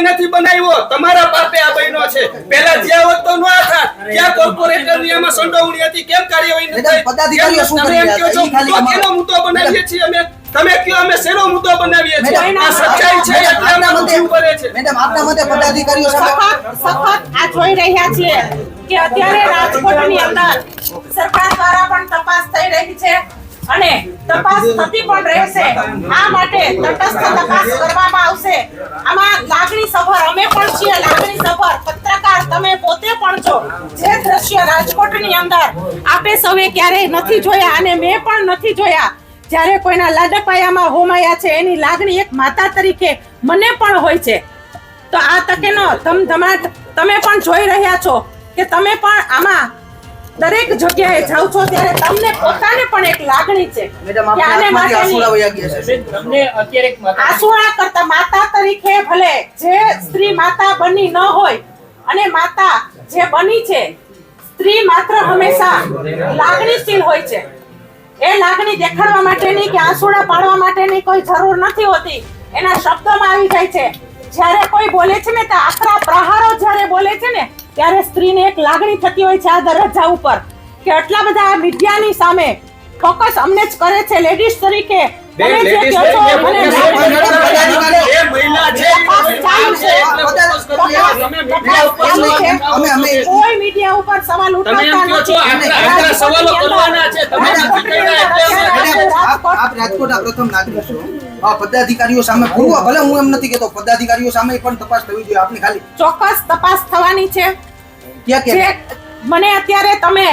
નથી બનાવ્યો. તમારા પાપે આ બન્યો છે. પહેલા જ્યાં હોત તો ન થાત ક્યાં કોર્પોરેટરની એમાં સંડોવણી હતી. કેમ કાર્યવાહી ન થઈ? પદાધિકારીઓ શું કરી રહ્યા છો, હતા? તો કેનો મુદ્દો બનાવીએ છીએ અમે? તમે કયો અમે શેનો મુદ્દો બનાવીએ છીએ? આ સચ્ચાઈ છે આપના મતે ભરે છે. મેડમ આપના મતે પદાધિકારીઓ સામે સખત આ જોઈ રહ્યા છીએ કે અત્યારે રાજકોટની અંદર સરકાર દ્વારા પણ તપાસ થઈ રહી છે અને તપાસ થતી પણ રહેશે. આ માટે તટસ્થ તપાસ કરવામાં આવશે. આમાં લાગણી સભર, અમે પણ છીએ લાગણી સભર. પત્રકાર, તમે પોતે પણ છો. જે દ્રશ્ય રાજકોટની અંદર આપે સૌએ ક્યારેય નથી જોયા અને મેં પણ નથી જોયા. જ્યારે કોઈના લાડકવાયામાં હોમાયા છે, એની લાગણી એક માતા તરીકે મને પણ હોય છે. તો આ તકેનો ધમધમાટ તમે પણ જોઈ રહ્યા છો કે તમે પણ આમાં દરેક જગ્યાએ જાઓ છો ત્યારે તમને પોતાને પણ એક લાગણી છે કે આને તમને અત્યારે આસુણા કરતા માતા તરીકે ભલે જે સ્ત્રી માતા બની ન હોય અને માતા જે બની છે સ્ત્રી માત્ર હંમેશા લાગણીશીલ હોય છે. એ લાગણી દેખાડવા માટેની કે આંસુડા પાડવા માટેની કોઈ જરૂર નથી હોતી. એના શબ્દોમાં આવી જાય છે. જ્યારે કોઈ બોલે છે ને તો આકરા પ્રહારો જ્યારે બોલે છે ને ત્યારે સ્ત્રીને એક લાગણી થતી હોય છે આ દરજ્જા ઉપર કે આટલા બધા મીડિયાની સામે ફોકસ અમને જ કરે છે. લેડીઝ તરીકે તમે જે કહો છો. મને. એ મહિલા છે, મીડિયા ઉપર અમે અમે કોઈ મીડિયા ઉપર સવાલ તમે ઉઠાવતા નથી. સવાલો કરવાના છે. તમે આપ રાજકોટના પ્રથમ નાગરિક છો. પદાધિકારીઓ સામે પૂર્વ ભલે હું એમ નથી કહેતો પદાધિકારીઓ સામે પણ તપાસ થવી જોઈએ. આપની ખાલી ચોક્કસ તપાસ થવાની છે. ક્યાં જે ક્યાં મને અત્યારે તમે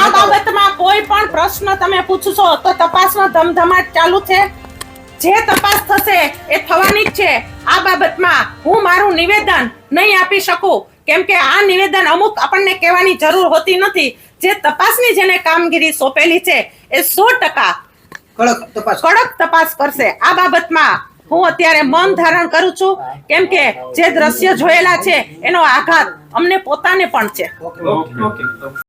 આ બાબતમાં કોઈ પણ પ્રશ્ન તમે પૂછશો તો તપાસનો ધમધમાટ ચાલુ છે. જે તપાસ થશે એ થવાની જ છે. આ બાબતમાં હું મારું નિવેદન નહીં આપી શકું. કેમ કે આ નિવેદન અમુક આપણને કહેવાની જરૂર હોતી નથી. જે તપાસની જેને કામગીરી સોંપેલી છે એ સો ટકા કડક તપાસ કડક તપાસ કરશે. આ બાબતમાં હું અત્યારે મૌન ધારણ કરું છું કેમ કે જે દ્રશ્ય જોયેલા છે એનો આઘાત અમને પોતાને પણ છે.